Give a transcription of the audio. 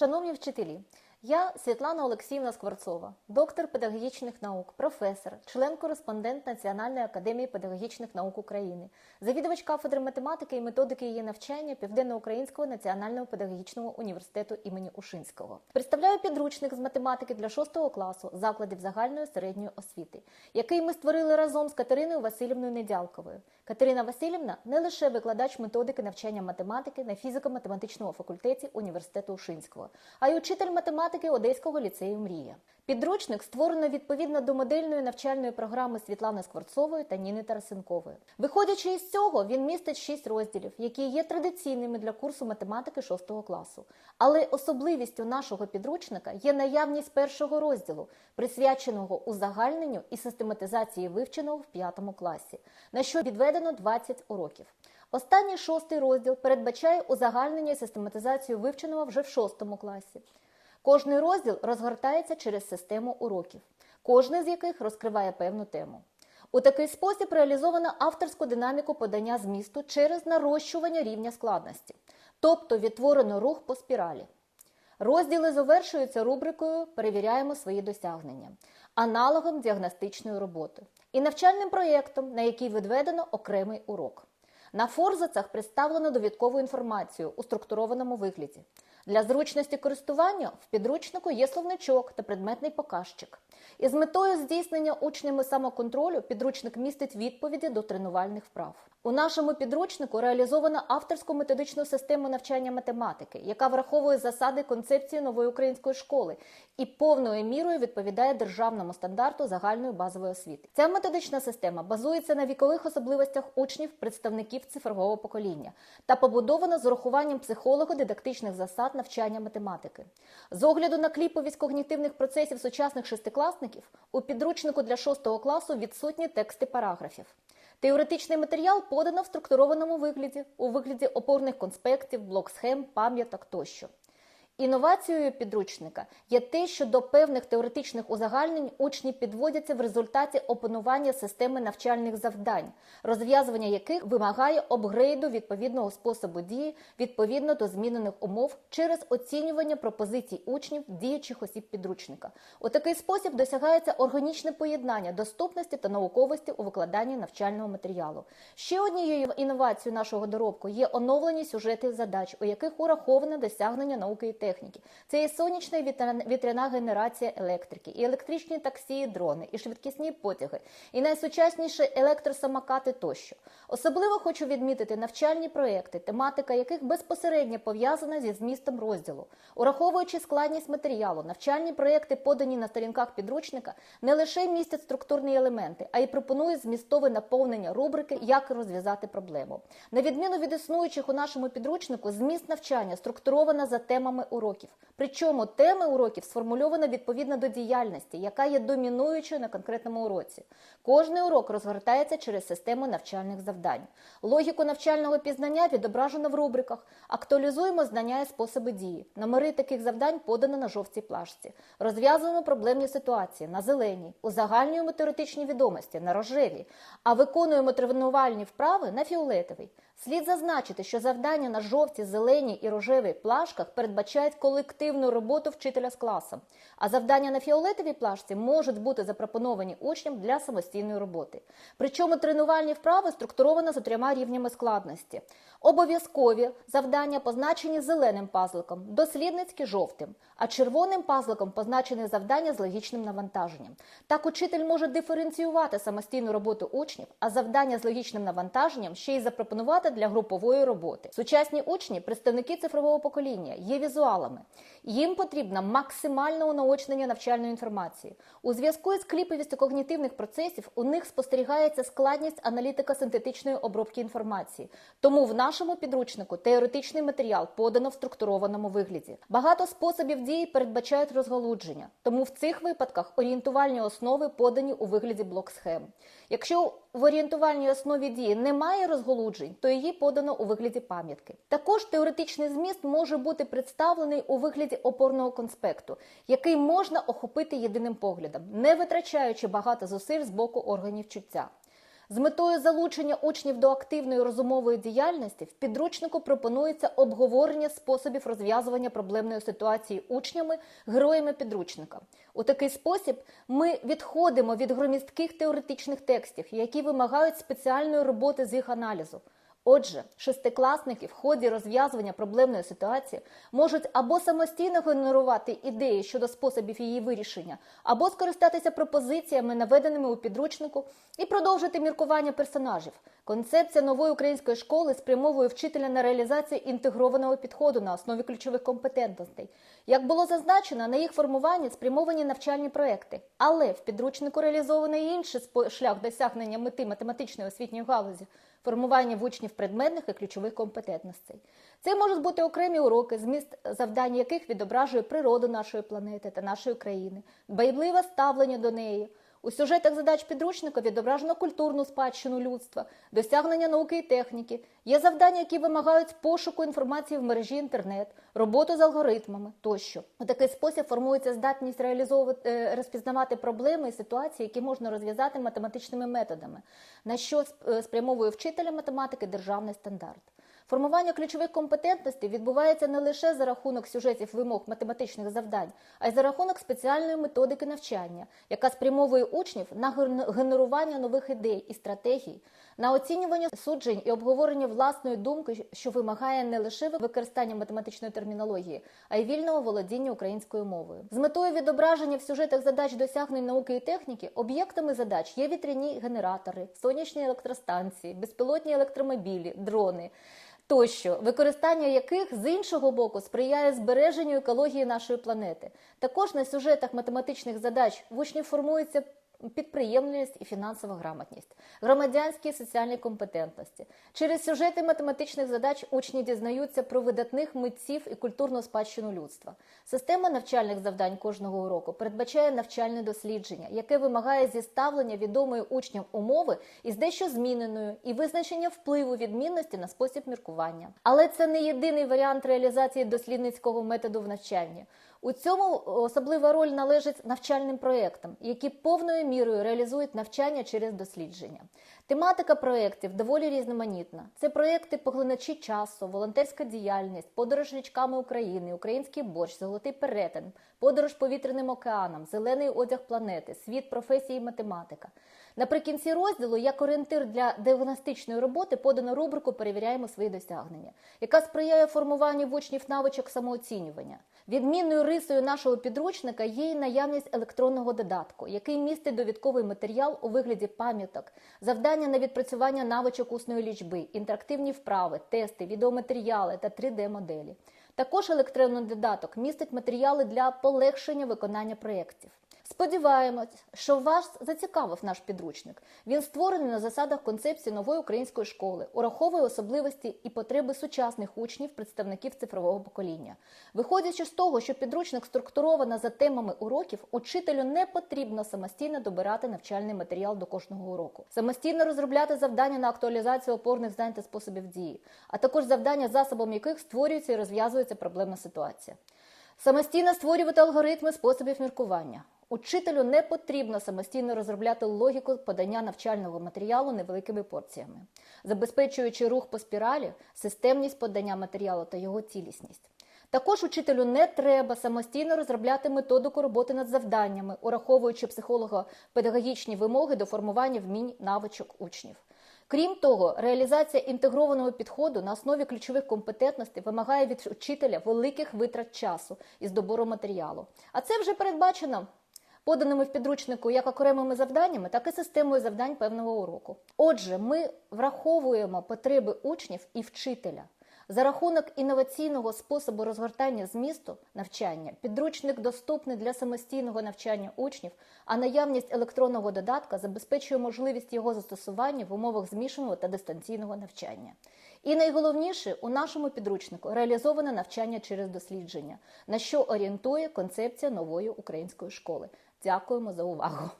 Шановні вчителі, я Світлана Олексіївна Скворцова, доктор педагогічних наук, професор, член-кореспондент Національної академії педагогічних наук України, завідувач кафедри математики і методики її навчання Південноукраїнського національного педагогічного університету імені Ушинського. Представляю підручник з математики для 6 класу закладів загальної середньої освіти, який ми створили разом з Катериною Васильівною Недялковою. Катерина Васильівна не лише викладач методики навчання математики на фізико-математичному факультеті університету Ушинського, а й учитель математики Одеського ліцею Мрія. Підручник створено відповідно до модельної навчальної програми Світлани Скворцової та Ніни Тарасенкової. Виходячи із цього, він містить шість розділів, які є традиційними для курсу математики 6 класу. Але особливістю нашого підручника є наявність першого розділу, присвяченого узагальненню і систематизації вивченого в 5 класі, на що відведено 20 уроків. Останній шостий розділ передбачає узагальнення і систематизацію вивченого вже в 6 класі. Кожний розділ розгортається через систему уроків, кожний з яких розкриває певну тему. У такий спосіб реалізовано авторську динаміку подання змісту через нарощування рівня складності, тобто відтворено рух по спіралі. Розділи завершуються рубрикою Перевіряємо свої досягнення, аналогом діагностичної роботи і навчальним проєктом, на який відведено окремий урок. На форзацах представлено довідкову інформацію у структурованому вигляді. Для зручності користування в підручнику є словничок та предметний показчик. І з метою здійснення учнями самоконтролю підручник містить відповіді до тренувальних вправ. У нашому підручнику реалізовано авторську методичну систему навчання математики, яка враховує засади концепції нової української школи і повною мірою відповідає державному стандарту загальної базової освіти. Ця методична система базується на вікових особливостях учнів, представників цифрового покоління та побудована з урахуванням психолого-дидактичних засад навчання математики. З огляду на кліповість когнітивних процесів сучасних шестикласників у підручнику для 6 класу відсутні тексти параграфів. Теоретичний матеріал подано в структурованому вигляді, у вигляді опорних конспектів, блок-схем, пам'яток тощо. Інновацією підручника є те, що до певних теоретичних узагальнень учні підводяться в результаті опанування системи навчальних завдань, розв'язування яких вимагає обгрейду відповідного способу дії відповідно до змінених умов через оцінювання пропозицій учнів діючих осіб підручника. У такий спосіб досягається органічне поєднання доступності та науковості у викладанні навчального матеріалу. Ще однією інновацією нашого доробку є оновлені сюжети задач, у яких ураховане досягнення науки і техніки техніки. Це і сонячна і вітряна генерація електрики, і електричні таксі, і дрони, і швидкісні потяги, і найсучасніші електросамокати тощо. Особливо хочу відмітити навчальні проекти, тематика яких безпосередньо пов'язана зі змістом розділу. Ураховуючи складність матеріалу, навчальні проекти, подані на сторінках підручника, не лише містять структурні елементи, а й пропонують змістове наповнення рубрики, як розв'язати проблему. На відміну від існуючих у нашому підручнику, зміст навчання структурована за темами уроків. Причому теми уроків сформульовано відповідно до діяльності, яка є домінуючою на конкретному уроці. Кожний урок розгортається через систему навчальних завдань. Логіку навчального пізнання відображено в рубриках. Актуалізуємо знання і способи дії. Номери таких завдань подано на жовтій плашці. Розв'язуємо проблемні ситуації на зеленій, узагальнюємо теоретичні відомості на рожевій, а виконуємо тренувальні вправи на фіолетовій. Слід зазначити, що завдання на жовтій, зеленій і рожевій плашках передбачають колективну роботу вчителя з класом, а завдання на фіолетовій плашці можуть бути запропоновані учням для самостійної роботи. Причому тренувальні вправи структуровано за трьома рівнями складності. Обов'язкові завдання позначені зеленим пазликом, дослідницькі жовтим, а червоним пазликом позначені завдання з логічним навантаженням. Так учитель може диференціювати самостійну роботу учнів, а завдання з логічним навантаженням ще й запропонувати для групової роботи. Сучасні учні, представники цифрового покоління, є візуалами. Їм потрібно максимальне унаочнення навчальної інформації. У зв'язку з кліповістю когнітивних процесів у них спостерігається складність аналітико-синтетичної обробки інформації. Тому в нашому підручнику теоретичний матеріал подано в структурованому вигляді. Багато способів дії передбачають розгалудження, тому в цих випадках орієнтувальні основи подані у вигляді блок-схем. Якщо в орієнтувальній основі дії немає розголуджень, то її подано у вигляді пам'ятки. Також теоретичний зміст може бути представлений у вигляді опорного конспекту, який можна охопити єдиним поглядом, не витрачаючи багато зусиль з боку органів чуття. З метою залучення учнів до активної розумової діяльності в підручнику пропонується обговорення способів розв'язування проблемної ситуації учнями, героями підручника. У такий спосіб ми відходимо від громістких теоретичних текстів, які вимагають спеціальної роботи з їх аналізу. Отже, шестикласники в ході розв'язування проблемної ситуації можуть або самостійно генерувати ідеї щодо способів її вирішення, або скористатися пропозиціями, наведеними у підручнику, і продовжити міркування персонажів. Концепція нової української школи спрямовує вчителя на реалізацію інтегрованого підходу на основі ключових компетентностей. Як було зазначено, на їх формування спрямовані навчальні проекти, але в підручнику реалізовано і інший шлях досягнення мети математичної освітньої галузі формування в учнів предметних і ключових компетентностей. Це можуть бути окремі уроки, зміст завдань яких відображує природу нашої планети та нашої країни, байливе ставлення до неї. У сюжетах задач підручника відображено культурну спадщину людства, досягнення науки і техніки. Є завдання, які вимагають пошуку інформації в мережі інтернет, роботу з алгоритмами тощо. У такий спосіб формується здатність реалізовувати е, розпізнавати проблеми і ситуації, які можна розв'язати математичними методами, на що е, спрямовує вчителя математики державний стандарт. Формування ключових компетентностей відбувається не лише за рахунок сюжетів вимог математичних завдань, а й за рахунок спеціальної методики навчання, яка спрямовує учнів на ген- генерування нових ідей і стратегій, на оцінювання суджень і обговорення власної думки, що вимагає не лише використання математичної термінології, а й вільного володіння українською мовою. З метою відображення в сюжетах задач досягнень науки і техніки об'єктами задач є вітряні генератори, сонячні електростанції, безпілотні електромобілі, дрони. Тощо, використання яких з іншого боку сприяє збереженню екології нашої планети. Також на сюжетах математичних задач в учнів формується підприємливість і фінансова грамотність, громадянські і соціальні компетентності. Через сюжети математичних задач учні дізнаються про видатних митців і культурну спадщину людства. Система навчальних завдань кожного уроку передбачає навчальне дослідження, яке вимагає зіставлення відомої учням умови із дещо зміненою і визначення впливу відмінності на спосіб міркування. Але це не єдиний варіант реалізації дослідницького методу в навчанні. У цьому особлива роль належить навчальним проєктам, які повною мірою реалізують навчання через дослідження. Тематика проєктів доволі різноманітна. Це проєкти поглиначі часу, волонтерська діяльність, подорож річками України, український борщ, золотий перетин, подорож повітряним океаном, зелений одяг планети, світ професії і математика. Наприкінці розділу, як орієнтир для діагностичної роботи, подано рубрику Перевіряємо свої досягнення, яка сприяє формуванню в учнів навичок самооцінювання. Відмінною рисою нашого підручника є й наявність електронного додатку, який містить довідковий матеріал у вигляді пам'яток, завдання на відпрацювання навичок усної лічби, інтерактивні вправи, тести, відеоматеріали та 3D-моделі. Також електронний додаток містить матеріали для полегшення виконання проєктів. Сподіваємось, що вас зацікавив наш підручник. Він створений на засадах концепції нової української школи, ураховує особливості і потреби сучасних учнів, представників цифрового покоління. Виходячи з того, що підручник структуровано за темами уроків, учителю не потрібно самостійно добирати навчальний матеріал до кожного уроку, самостійно розробляти завдання на актуалізацію опорних знань та способів дії, а також завдання, засобом яких створюється і розв'язується проблемна ситуація. Самостійно створювати алгоритми способів міркування. Учителю не потрібно самостійно розробляти логіку подання навчального матеріалу невеликими порціями, забезпечуючи рух по спіралі, системність подання матеріалу та його цілісність. Також учителю не треба самостійно розробляти методику роботи над завданнями, ураховуючи психолого-педагогічні вимоги до формування вмінь навичок учнів. Крім того, реалізація інтегрованого підходу на основі ключових компетентностей вимагає від вчителя великих витрат часу із добору матеріалу. А це вже передбачено поданими в підручнику як окремими завданнями, так і системою завдань певного уроку. Отже, ми враховуємо потреби учнів і вчителя. За рахунок інноваційного способу розгортання змісту навчання підручник доступний для самостійного навчання учнів, а наявність електронного додатка забезпечує можливість його застосування в умовах змішаного та дистанційного навчання. І найголовніше у нашому підручнику реалізоване навчання через дослідження, на що орієнтує концепція нової української школи. Дякуємо за увагу.